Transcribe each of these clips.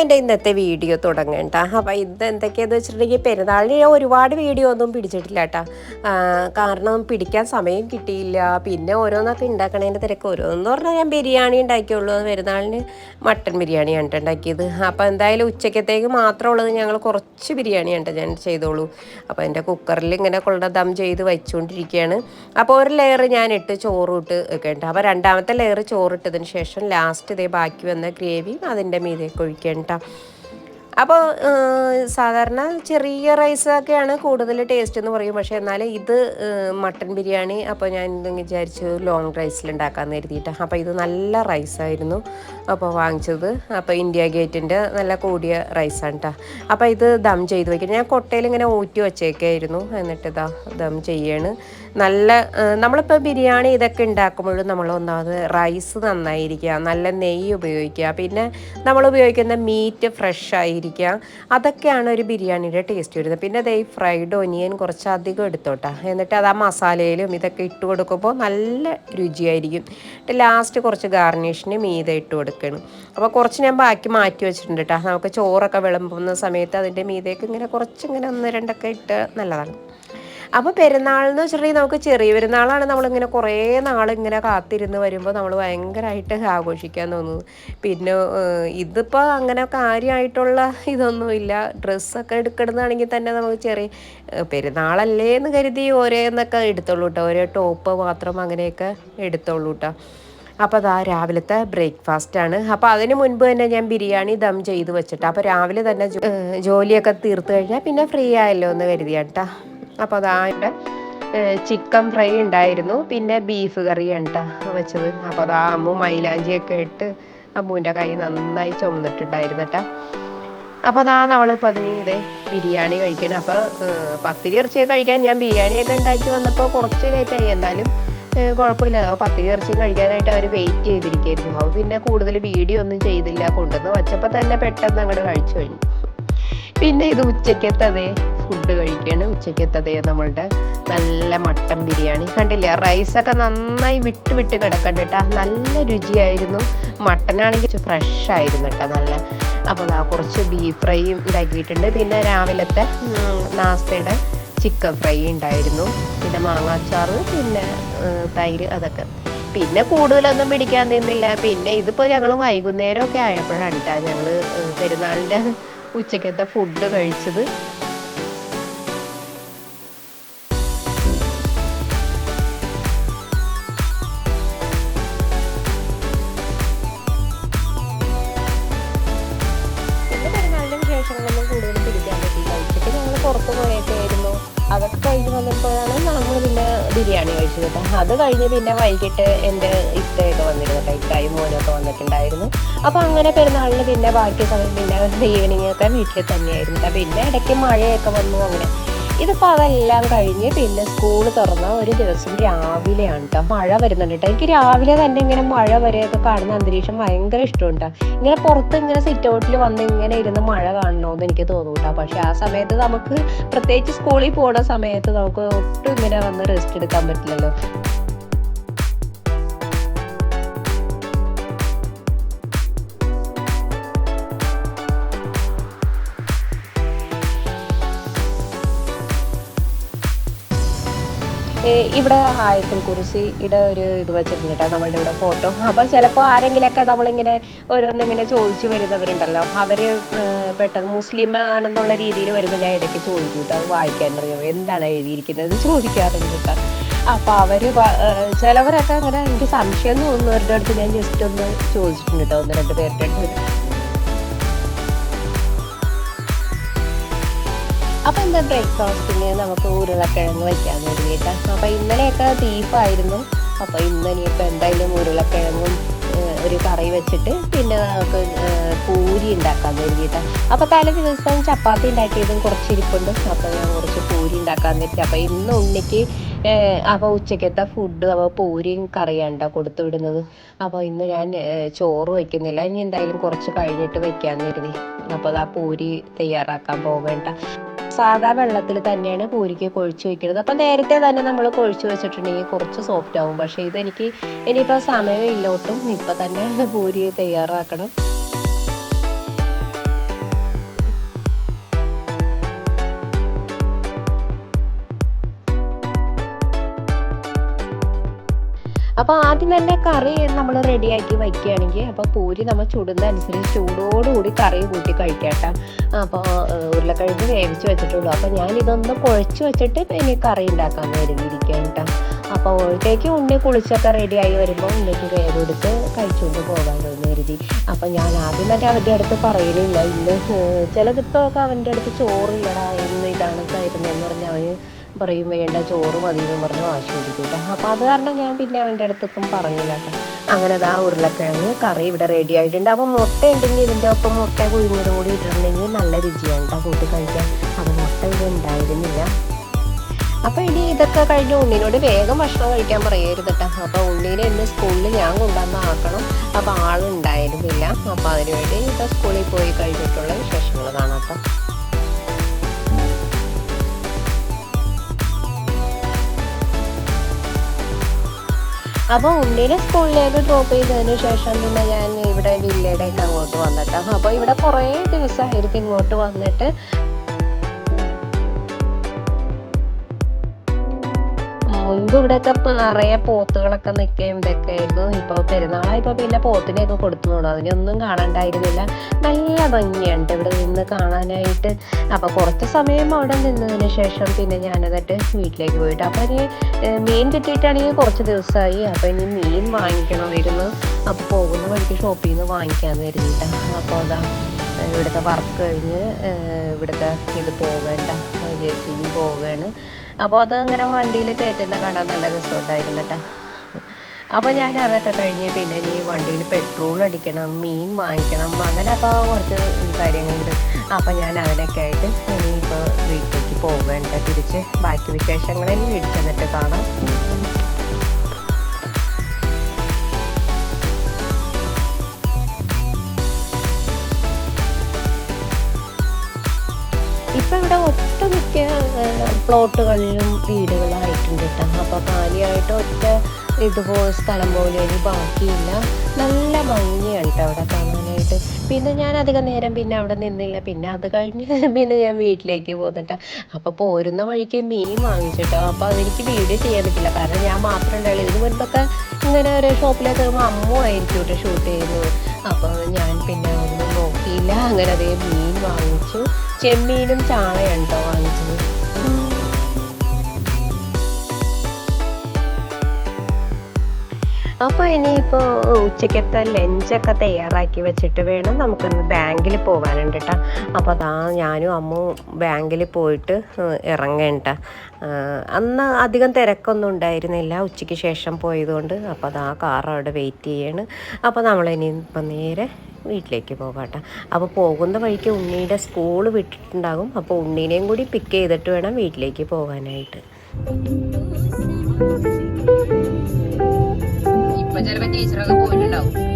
എന്റെ ഇന്നത്തെ വീഡിയോ തുടങ്ങണ്ട അപ്പോൾ ഇത് എന്തൊക്കെയാന്ന് വെച്ചിട്ടുണ്ടെങ്കിൽ പെരുന്നാളിന് ഒരുപാട് വീഡിയോ ഒന്നും പിടിച്ചിട്ടില്ല കേട്ടോ കാരണം പിടിക്കാൻ സമയം കിട്ടിയില്ല. പിന്നെ ഓരോന്നൊക്കെ ഉണ്ടാക്കണതിന്റെ തിരക്ക്. ഓരോന്ന് പറഞ്ഞാൽ ഞാൻ ബിരിയാണി ഉണ്ടാക്കിയുള്ളൂ. പെരുന്നാളിന് മട്ടൻ ബിരിയാണിയാണ് ട്ടോ ഉണ്ടാക്കിയത്. അപ്പോൾ എന്തായാലും ഉച്ചക്കത്തേക്ക് മാത്രമുള്ളത് ഞങ്ങൾ കുറച്ച് ബിരിയാണി ഉണ്ട് ഞാൻ ചെയ്തോളൂ. അപ്പോൾ എന്റെ കുക്കറിൽ ഇങ്ങനെ കൊള്ള ദം ചെയ്ത് വെച്ചുകൊണ്ടിരിക്കുകയാണ് അപ്പോൾ ഒരു ലെയർ ഞാൻ ഇട്ട് ചോറ് ഇട്ട് ഒക്കെ ഉണ്ട് അപ്പോൾ രണ്ടാമത്തെ ലെയർ ചോറിട്ടതിന് ശേഷം ലാസ്റ്റ് ഇതേ ബാക്കി വന്ന ഗ്രേവി അതിന്റെ മീതേക്ക് ഒഴിക്കണം കേട്ടോ അപ്പോൾ സാധാരണ ചെറിയ റൈസൊക്കെയാണ് കൂടുതൽ ടേസ്റ്റ് എന്ന് പറയും. പക്ഷേ എന്നാൽ ഇത് മട്ടൺ ബിരിയാണി അപ്പോൾ ഞാൻ വിചാരിച്ചു ലോങ് റൈസിൽ ഉണ്ടാക്കാമെന്ന് കരുതിയിട്ട്. അപ്പോൾ ഇത് നല്ല റൈസായിരുന്നു അപ്പോൾ വാങ്ങിച്ചത്. അപ്പോൾ ഇന്ത്യ ഗേറ്റിന്റെ നല്ല കൂടിയ റൈസാണ് കേട്ടോ അപ്പോൾ ഇത് ദം ചെയ്ത് വയ്ക്കണം ഞാൻ കൊട്ടയിൽ ഇങ്ങനെ ഊറ്റി വച്ചേക്കായിരുന്നു. എന്നിട്ട് ഇതാ ദം ചെയ്യാണ്. നല്ല നമ്മളിപ്പോൾ ബിരിയാണി ഇതൊക്കെ ഉണ്ടാക്കുമ്പോഴും നമ്മൾ ഒന്നാമത് റൈസ് നന്നായിരിക്കുക നല്ല നെയ്യ് ഉപയോഗിക്കുക. പിന്നെ നമ്മൾ ഉപയോഗിക്കുന്ന മീറ്റ് ഫ്രഷ് ആയിരിക്കുക അതൊക്കെയാണ് ഒരു ബിരിയാണിയുടെ ടേസ്റ്റ് വരുന്നത്. പിന്നെ അതേ ഫ്രൈഡ് ഒനിയൻ കുറച്ചധികം എടുത്തോട്ടെ. എന്നിട്ട് അത് ആ മസാലയിലും ഇതൊക്കെ ഇട്ട് കൊടുക്കുമ്പോൾ നല്ല രുചിയായിരിക്കും. എന്നിട്ട് ലാസ്റ്റ് കുറച്ച് ഗാർണിഷിന് മീത ഇട്ട് കൊടുക്കണം. അപ്പോൾ കുറച്ച് ഞാൻ ബാക്കി മാറ്റി വെച്ചിട്ടുണ്ട് കേട്ടോ നമുക്ക് ചോറൊക്കെ വിളമ്പുന്ന സമയത്ത് അതിന്റെ മീതയൊക്കെ ഇങ്ങനെ കുറച്ച് ഇങ്ങനെ ഒന്ന് രണ്ടൊക്കെ ഇട്ട് നല്ലതാണ്. അപ്പോൾ പെരുന്നാളെന്ന് വെച്ചിട്ടുണ്ടെങ്കിൽ നമുക്ക് ചെറിയ പെരുന്നാളാണ് നമ്മളിങ്ങനെ കുറേ നാളിങ്ങനെ കാത്തിരുന്ന് വരുമ്പോൾ നമ്മൾ ഭയങ്കരമായിട്ട് ആഘോഷിക്കാൻ തോന്നുന്നു. പിന്നെ ഇതിപ്പോൾ അങ്ങനെ കാര്യമായിട്ടുള്ള ഇതൊന്നുമില്ല. ഡ്രസ്സൊക്കെ എടുക്കണമെന്നാണെങ്കിൽ തന്നെ നമുക്ക് ചെറിയ പെരുന്നാളല്ലേ എന്ന് കരുതി ഓരോന്നൊക്കെ എടുത്തോളൂ കേട്ടോ. ഓരോ ടോപ്പ് മാത്രം അങ്ങനെയൊക്കെ എടുത്തോളൂ കേട്ടോ. അപ്പോൾ അതാ രാവിലത്തെ ബ്രേക്ക്ഫാസ്റ്റ് ആണ്. അപ്പോൾ അതിന് മുൻപ് തന്നെ ഞാൻ ബിരിയാണി ദം ചെയ്ത് വെച്ചിട്ട്. അപ്പോൾ രാവിലെ തന്നെ ജോലിയൊക്കെ തീർത്ത് കഴിഞ്ഞാൽ പിന്നെ ഫ്രീ ആയല്ലോ എന്ന് കരുതിയാട്ടാ. അപ്പോൾ അതാ ഇവിടെ ചിക്കൻ ഫ്രൈ ഉണ്ടായിരുന്നു പിന്നെ ബീഫ് കറി ഉണ്ടാ വെച്ചത്. അപ്പോൾ അതാ അമ്മു മൈലാഞ്ചിയൊക്കെ ഇട്ട് അമ്മുവിന്റെ കൈ നന്നായി ചുമന്നിട്ടുണ്ടായിരുന്നു കേട്ടോ. അപ്പോൾ അതാ നമ്മളിപ്പോൾ അതിന് ബിരിയാണി കഴിക്കണം. അപ്പോൾ പത്തിരി ഇറച്ചിയൊക്കെ കഴിക്കാൻ ഞാൻ ബിരിയാണിയൊക്കെ ഉണ്ടാക്കി വന്നപ്പോൾ കുറച്ച് ലേറ്റായി എന്നാലും കുഴപ്പമില്ല. പത്തിരി ഇറച്ചി കഴിക്കാനായിട്ട് അവർ വെയിറ്റ് ചെയ്തിരിക്കുകയായിരുന്നു അപ്പോൾ പിന്നെ കൂടുതൽ വീഡിയോ ഒന്നും ചെയ്തില്ല. കൊണ്ടുവന്ന് വച്ചപ്പോൾ തന്നെ പെട്ടെന്ന് അങ്ങോട്ട് കഴിച്ചു കഴിഞ്ഞു. പിന്നെ ഇത് ഉച്ചക്കത്തതേ ഫുഡ് കഴിക്കുകയാണ് ഉച്ചക്കത്തതേ നമ്മളുടെ നല്ല മട്ടൻ ബിരിയാണി. കണ്ടില്ലേ? റൈസൊക്കെ നന്നായി വിട്ട് വിട്ട് കിടക്കണ്ട കേട്ടോ. നല്ല രുചിയായിരുന്നു. മട്ടനാണെങ്കിൽ ഫ്രഷ് ആയിരുന്നു കേട്ടോ നല്ല. അപ്പോൾ ആ കുറച്ച് ബീഫ് ഫ്രൈയും ഉണ്ടാക്കിയിട്ടുണ്ട് പിന്നെ രാവിലത്തെ നാസ്തയുടെ ചിക്കൻ ഫ്രൈ ഉണ്ടായിരുന്നു. പിന്നെ മാങ്ങാച്ചാറ് പിന്നെ തൈര് അതൊക്കെ. പിന്നെ കൂടുതലൊന്നും പിടിക്കാൻ നിന്നില്ല. പിന്നെ ഇതിപ്പോൾ ഞങ്ങൾ വൈകുന്നേരമൊക്കെ ആയപ്പോഴാണ് കേട്ടോ ഞങ്ങൾ പെരുന്നാളിന്റെ ഉച്ചക്കത്തെ ഫുഡ് കഴിച്ചത്. അതൊക്കെ കഴിഞ്ഞ് വന്നപ്പോഴാണ് നമ്മൾ പിന്നെ ബിരിയാണി കഴിച്ചത് കേട്ടോ. അത് കഴിഞ്ഞ് പിന്നെ വൈകിട്ട് എന്റെ ഇത്തയൊക്കെ വന്നിരുന്നു കൈക്കായി മോനൊക്കെ വന്നിട്ടുണ്ടായിരുന്നു. അപ്പോൾ അങ്ങനെ പെരുന്നാളിന് പിന്നെ ബാക്കി സമയം പിന്നെ ഈവനിങ് ഒക്കെ വീട്ടിൽ തന്നെയായിരുന്നു പിന്നെ ഇടയ്ക്ക് മഴയൊക്കെ വന്നു അങ്ങനെ. ഇതിപ്പോൾ അതെല്ലാം കഴിഞ്ഞ് പിന്നെ സ്കൂൾ തുറന്ന ഒരു ദിവസം രാവിലെയാണ് കേട്ടോ മഴ വരുന്നുണ്ട് കേട്ടോ എനിക്ക് രാവിലെ തന്നെ ഇങ്ങനെ മഴ വരെയൊക്കെ കാണുന്ന അന്തരീക്ഷം ഭയങ്കര ഇഷ്ടമുണ്ട് ഇങ്ങനെ പുറത്ത് ഇങ്ങനെ സിറ്റ് ഔട്ടിൽ വന്ന് ഇങ്ങനെ ഇരുന്ന് മഴ കാണണമെന്ന് എനിക്ക് തോന്നും കേട്ടോ പക്ഷെ ആ സമയത്ത് നമുക്ക് പ്രത്യേകിച്ച് സ്കൂളിൽ പോണ സമയത്ത് നമുക്ക് ഒട്ടും ഇങ്ങനെ വന്ന് റെസ്റ്റ് എടുക്കാൻ പറ്റില്ലല്ലോ. ഇവിടെ ആയത്തിൽ ഇവിടെ ഒരു ഇത് വെച്ചിട്ടുണ്ട് നമ്മളുടെ ഇവിടെ ഫോട്ടോ അപ്പോൾ ചിലപ്പോൾ ആരെങ്കിലൊക്കെ നമ്മളിങ്ങനെ ഓരോന്നിങ്ങനെ ചോദിച്ചു വരുന്നവരുണ്ടല്ലോ. അവർ ഏ, പെട്ടെന്ന് മുസ്ലിം ആണെന്നുള്ള രീതിയിൽ വരുമ്പോൾ ഞാൻ ഇടയ്ക്ക് ചോദിക്കും കേട്ടോ വായിക്കാൻ അറിയാം? എന്താണ് എഴുതിയിരിക്കുന്നത്? ചോദിക്കാറുണ്ട് കേട്ടോ. അപ്പോൾ അവർ ചിലവരൊക്കെ അങ്ങനെ എനിക്ക് സംശയം തോന്നുന്നവരുടെ അടുത്ത് ഞാൻ ജസ്റ്റ് ഒന്ന് ചോദിച്ചിട്ടുണ്ട് കേട്ടോ ഒന്ന് രണ്ട് പേരുടെ അടുത്ത്. അപ്പൊ എന്താ ബ്രേക്ക്ഫാസ്റ്റിന് നമുക്ക് ഉരുളക്കിഴങ്ങ് വയ്ക്കാൻ തുടങ്ങിയിട്ട് അപ്പോൾ ഇന്നലെയൊക്കെ ബീഫായിരുന്നു അപ്പൊ ഇന്ന് എന്തായാലും ഉരുളക്കിഴങ്ങും ഒരു കറി വെച്ചിട്ട് പിന്നെ നമുക്ക് പൂരി ഉണ്ടാക്കാൻ വേണ്ടിയിട്ട്. അപ്പോൾ തലേ ദിവസം ചപ്പാത്തി ഉണ്ടാക്കിയതും കുറച്ച് ഇരിപ്പുണ്ട്. അപ്പോൾ ഞാൻ കുറച്ച് പൂരി ഉണ്ടാക്കാൻ വേണ്ടിയിട്ട് അപ്പോൾ ഇന്ന് ഉണ്ണിക്ക് അപ്പോൾ അപ്പൊ ഉച്ചക്കത്തെ ഫുഡ് അപ്പോൾ പൂരിയും കറിയാണ് കൊടുത്തു വിടുന്നത്. അപ്പോൾ ഇന്ന് ഞാൻ ചോറ് വെക്കുന്നില്ല. ഇനി എന്തായാലും കുറച്ച് കഴിഞ്ഞിട്ട് വെക്കാന്ന് കരുതി. അപ്പോൾ ആ പൂരി തയ്യാറാക്കാൻ പോകേണ്ട സാധാ വെള്ളത്തിൽ തന്നെയാണ് പൂരിക്ക് കൊഴിച്ച് വെക്കുന്നത്. അപ്പം നേരത്തെ തന്നെ നമ്മൾ കൊഴിച്ച് വെച്ചിട്ടുണ്ടെങ്കിൽ കുറച്ച് സോഫ്റ്റ് ആവും. പക്ഷേ ഇതെനിക്ക് ഇനിയിപ്പോൾ സമയം ഇല്ലോട്ടും ഇപ്പം തന്നെ പൂരി തയ്യാറാക്കണം. അപ്പോൾ ആദ്യം തന്നെ കറി നമ്മൾ റെഡിയാക്കി വയ്ക്കുകയാണെങ്കിൽ അപ്പോൾ പൂരി നമ്മൾ ചുടുന്ന അനുസരിച്ച് ചൂടോടുകൂടി കറി കൂട്ടി കഴിക്കട്ടെ. അപ്പോൾ ഉരുളക്കിഴങ്ങ് വേവിച്ച് വെച്ചിട്ടുള്ളൂ. അപ്പോൾ ഞാൻ ഇതൊന്ന് കുഴച്ച് വെച്ചിട്ട് ഇനി കറി ഉണ്ടാക്കാൻ കരുതിയിരിക്കുകയാണ് കേട്ടോ അപ്പോൾ അപ്പോഴത്തേക്ക് ഉണ്ണി കുളിച്ചൊക്കെ റെഡിയായി വരുമ്പോൾ ഉണ്ണിക്ക് വേവെടുത്ത് കഴിച്ചുകൊണ്ട് പോകാമെന്ന് കരുതി. അപ്പോൾ ഞാൻ ആദ്യം തന്നെ അവന്റെ അടുത്ത് പറയുന്നില്ല ഇന്ന് ചില ദിവസമൊക്കെ അവന്റെ അടുത്ത് ചോറില്ലടാ എന്ന് ഇതാണ് കയറുന്നതെന്ന് പറഞ്ഞ് അവന് പറയും വേണ്ട ചോറ് മതി എന്ന് പറഞ്ഞ് വാശി പിടിക്കൂല അപ്പം അത് കാരണം ഞാൻ പിന്നെ അവന്റെ അടുത്തൊന്നും പറഞ്ഞില്ല അങ്ങനെ അതാ ഉരുളക്കിഴങ്ങ് കറി ഇവിടെ റെഡി ആയിട്ടുണ്ട്. അപ്പൊ മുട്ട ഉണ്ടെങ്കിൽ ഇതിന്റെ ഒപ്പം മുട്ട കുഴിഞ്ഞതും കൂടി ഇട്ടിട്ടുണ്ടെങ്കിൽ നല്ല രുചിയാണ് കേട്ടോ കൂട്ടി കഴിക്കാൻ. അപ്പം മുട്ട ഇവിടെ ഉണ്ടായിരുന്നില്ല. അപ്പൊ ഇനി ഇതൊക്കെ കഴിഞ്ഞ് ഉണ്ണിനോട് വേഗം ഭക്ഷണം കഴിക്കാൻ പറയരുത് കേട്ടോ. അപ്പൊ ഉണ്ണീനെ ഇന്ന് സ്കൂളിൽ ഞാൻ കൊണ്ടുവന്ന് ആക്കണം. അപ്പൊ ആളുണ്ടായിരുന്നില്ല. അപ്പൊ അതിനുവേണ്ടി ഇപ്പൊ സ്കൂളിൽ പോയി കഴിഞ്ഞിട്ടുള്ള വിശേഷങ്ങൾ കാണാം. അപ്പോൾ ഉണ്ണീനെ സ്കൂളിലേക്ക് ഡ്രോപ്പ് ചെയ്തതിന് ശേഷം പിന്നെ ഞാൻ ഇവിടെ വില്ലയുടെയൊക്കെ അങ്ങോട്ട് വന്നിട്ടാണ് അപ്പോൾ ഇവിടെ കുറേ ദിവസമായിരിക്കും ഇങ്ങോട്ട് വന്നിട്ട്. മുൻപ് ഇവിടെയൊക്കെ നിറയെ പോത്തുകളൊക്കെ നിൽക്കുകയും ഇതൊക്കെ ആയിരുന്നു ഇപ്പോൾ പെരുന്നാളായപ്പോൾ പിന്നെ പോത്തിനെയൊക്കെ കൊടുത്തു നോടും അതിനൊന്നും കാണണ്ടായിരുന്നില്ല. നല്ല ഭംഗിയുണ്ട് ഇവിടെ നിന്ന് കാണാനായിട്ട്. അപ്പോൾ കുറച്ച് സമയം അവിടെ നിന്നതിന് ശേഷം പിന്നെ ഞാനതിട്ട് വീട്ടിലേക്ക് പോയിട്ട്. അപ്പോൾ ഇനി മീൻ കിട്ടിയിട്ടാണെങ്കിൽ കുറച്ച് ദിവസമായി. അപ്പോൾ ഇനി മീൻ വാങ്ങിക്കണമായിരുന്നു. അപ്പോൾ പോകുന്ന വഴിക്ക് ഷോപ്പിൽ നിന്ന് വാങ്ങിക്കാമെന്ന് കരുതിയിട്ടാണ് അപ്പോൾ അതാ ഇവിടുത്തെ വർക്ക് കഴിഞ്ഞ് ഇവിടുത്തെ ഇത് പോകേണ്ട ജെ സി പോവുകയാണ് അപ്പോൾ അത് അങ്ങനെ വണ്ടിയിൽ കയറ്റുന്ന കാണാൻ നല്ല രസമുണ്ടായിരുന്നു കേട്ടോ. അപ്പോൾ ഞാൻ അതൊക്കെ കഴിഞ്ഞ് പിന്നെ ഈ വണ്ടിയിൽ പെട്രോൾ അടിക്കണം മീൻ വാങ്ങിക്കണം അങ്ങനെ അപ്പോൾ കുറച്ച് കാര്യങ്ങളുണ്ട്. അപ്പോൾ ഞാൻ അതിനൊക്കെ ആയിട്ട് ഇപ്പൊ വീട്ടിലേക്ക് പോകേണ്ട തിരിച്ച് ബാക്കി വിശേഷങ്ങളിൽ വീട്ടിൽ ചെന്നിട്ട് കാണാം. ഇപ്പം ഇവിടെ ഒട്ടുമിക്ക പ്ലോട്ടുകളിലും വീടുകളായിട്ടുണ്ട് കേട്ടോ അപ്പോൾ കാലിയായിട്ട് ഒറ്റ ഇതുപോലെ സ്ഥലം പോലെ ഒരു ബാക്കിയില്ല. നല്ല ഭംഗിയാണ് അവിടെ കാണാനായിട്ട്. പിന്നെ ഞാൻ അധികം നേരം പിന്നെ അവിടെ നിന്നില്ല. പിന്നെ അത് കഴിഞ്ഞ് പിന്നെ ഞാൻ വീട്ടിലേക്ക് പോന്നിട്ട അപ്പോൾ പോരുന്ന വഴിക്ക് മീൻ വാങ്ങിച്ചിട്ടോ അപ്പോൾ അതെനിക്ക് വീഡിയോ ചെയ്യാൻ പറ്റില്ല. കാരണം ഞാൻ മാത്രം ഉണ്ടായുള്ളൂ ഇതിന് മുൻപൊക്കെ ഇങ്ങനെ ഒരു ഷോപ്പിലേക്ക് കയറുമ്പോൾ അമ്മ ആയിരിക്കും കേട്ടോ ഷൂട്ട് ചെയ്യുന്നത്. അപ്പോൾ ഞാൻ പിന്നെ ഒന്നും നോക്കിയില്ല. അങ്ങനെ അതേ മീൻ വാങ്ങിച്ചു. ചെമ്മീനും ചാളയുണ്ടോ വാങ്ങിച്ചത്? അപ്പോൾ ഇനിയിപ്പോൾ ഉച്ചയ്ക്കത്തെ ലഞ്ചൊക്കെ തയ്യാറാക്കി വെച്ചിട്ട് വേണം നമുക്കൊന്ന് ബാങ്കിൽ പോകാനുണ്ട് കേട്ടോ അപ്പോൾ അതാ ഞാനും അമ്മും ബാങ്കിൽ പോയിട്ട് ഇറങ്ങേണ്ട അന്ന് അധികം തിരക്കൊന്നും ഉണ്ടായിരുന്നില്ല. ഉച്ചയ്ക്ക് ശേഷം പോയതുകൊണ്ട് അപ്പോൾ അതാ കാർ അവിടെ വെയിറ്റ് ചെയ്യാണ്. അപ്പോൾ നമ്മളിനി ഇപ്പം നേരെ വീട്ടിലേക്ക് പോകാട്ടോ അപ്പോൾ പോകുന്ന വഴിക്ക് ഉണ്ണിയുടെ സ്കൂൾ വിട്ടിട്ടുണ്ടാകും. അപ്പോൾ ഉണ്ണീനെയും കൂടി പിക്ക് ചെയ്തിട്ട് വേണം വീട്ടിലേക്ക് പോകാനായിട്ട് ഇപ്പൊ ചിലപ്പോ ടീച്ചറൊക്കെ പോയിട്ടുണ്ടാവും.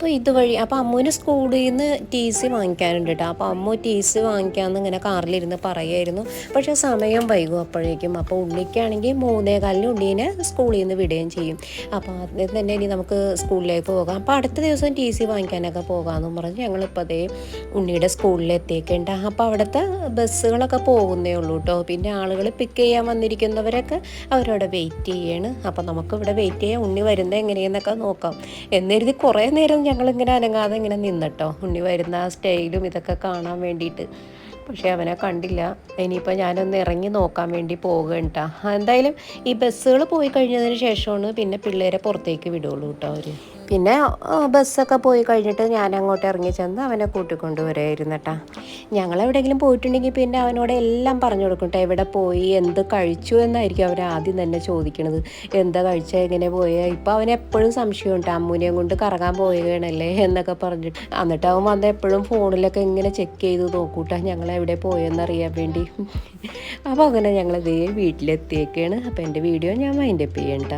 അപ്പോൾ ഇതുവഴി അപ്പോൾ അമ്മുവിന് സ്കൂളിൽ നിന്ന് ടി സി വാങ്ങിക്കാനുണ്ട് കേട്ടോ അപ്പോൾ അമ്മു ടി സി വാങ്ങിക്കാമെന്ന് ഇങ്ങനെ കാറിലിരുന്ന് പറയായിരുന്നു. പക്ഷേ സമയം വൈകും അപ്പോഴേക്കും. അപ്പോൾ ഉണ്ണിക്കാണെങ്കിൽ മൂന്നേ കാലിന് ഉണ്ണീനെ സ്കൂളിൽ നിന്ന് വിടുകയും ചെയ്യും. അപ്പോൾ ആദ്യം തന്നെ ഇനി നമുക്ക് സ്കൂളിലേക്ക് പോകാം. അപ്പോൾ അടുത്ത ദിവസം ടി സി വാങ്ങിക്കാനൊക്കെ പോകാമെന്നും പറഞ്ഞ് ഞങ്ങളിപ്പോൾ അതേ ഉണ്ണിയുടെ സ്കൂളിൽ എത്തിയേക്കേണ്ട അപ്പോൾ അവിടുത്തെ ബസ്സുകളൊക്കെ പോകുന്നേ ഉള്ളൂ കേട്ടോ പിന്നെ ആളുകൾ പിക്ക് ചെയ്യാൻ വന്നിരിക്കുന്നവരൊക്കെ അവരവിടെ വെയിറ്റ് ചെയ്യാണ്. അപ്പോൾ നമുക്ക് ഇവിടെ വെയിറ്റ് ചെയ്യാം ഉണ്ണി വരുന്നത് എങ്ങനെയെന്നൊക്കെ നോക്കാം. എന്നെഴുതി കുറേ നേരം ഞങ്ങളിങ്ങനെ അനങ്ങാതെ ഇങ്ങനെ നിന്നിട്ടോ. ഉണ്ണി വരുന്ന ആ സ്റ്റൈലും ഇതൊക്കെ കാണാൻ വേണ്ടിയിട്ട്. പക്ഷേ അവനെ കണ്ടില്ല. ഇനിയിപ്പോൾ ഞാനൊന്ന് ഇറങ്ങി നോക്കാൻ വേണ്ടി പോകുകയാണ് കേട്ടോ എന്തായാലും ഈ ബസ്സുകൾ പോയി കഴിഞ്ഞതിന് ശേഷമാണ് പിന്നെ പിള്ളേരെ പുറത്തേക്ക് വിടുള്ളൂ കേട്ടോ അവർ പിന്നെ ബസ്സൊക്കെ പോയി കഴിഞ്ഞിട്ട് ഞാൻ അങ്ങോട്ട് ഇറങ്ങി ചെന്ന് അവനെ കൂട്ടിക്കൊണ്ട് വരായിരുന്നു കേട്ടാ ഞങ്ങൾ എവിടെയെങ്കിലും പോയിട്ടുണ്ടെങ്കിൽ പിന്നെ അവനോട് എല്ലാം പറഞ്ഞു കൊടുക്കും കേട്ടോ എവിടെ പോയി എന്ത് കഴിച്ചു എന്നായിരിക്കും അവർ ആദ്യം തന്നെ ചോദിക്കണത്. എന്താ കഴിച്ച എങ്ങനെ പോയ? ഇപ്പം അവൻ എപ്പോഴും സംശയം ഉണ്ട് അമ്മൂനെയും കൊണ്ട് കറങ്ങാൻ പോവുകയാണല്ലേ എന്നൊക്കെ പറഞ്ഞിട്ട്. എന്നിട്ട് അവൻ വന്ന് എപ്പോഴും ഫോണിലൊക്കെ ഇങ്ങനെ ചെക്ക് ചെയ്ത് നോക്കൂട്ടാ ഞങ്ങൾ എവിടെ പോയെന്നറിയാൻ വേണ്ടി. അപ്പോൾ അങ്ങനെ ഞങ്ങൾ ഇതേ വീട്ടിലെത്തിയേക്കാണ്. അപ്പോൾ എന്റെ വീഡിയോ ഞാൻ മൈൻഡപ്പ് ചെയ്യണ്ട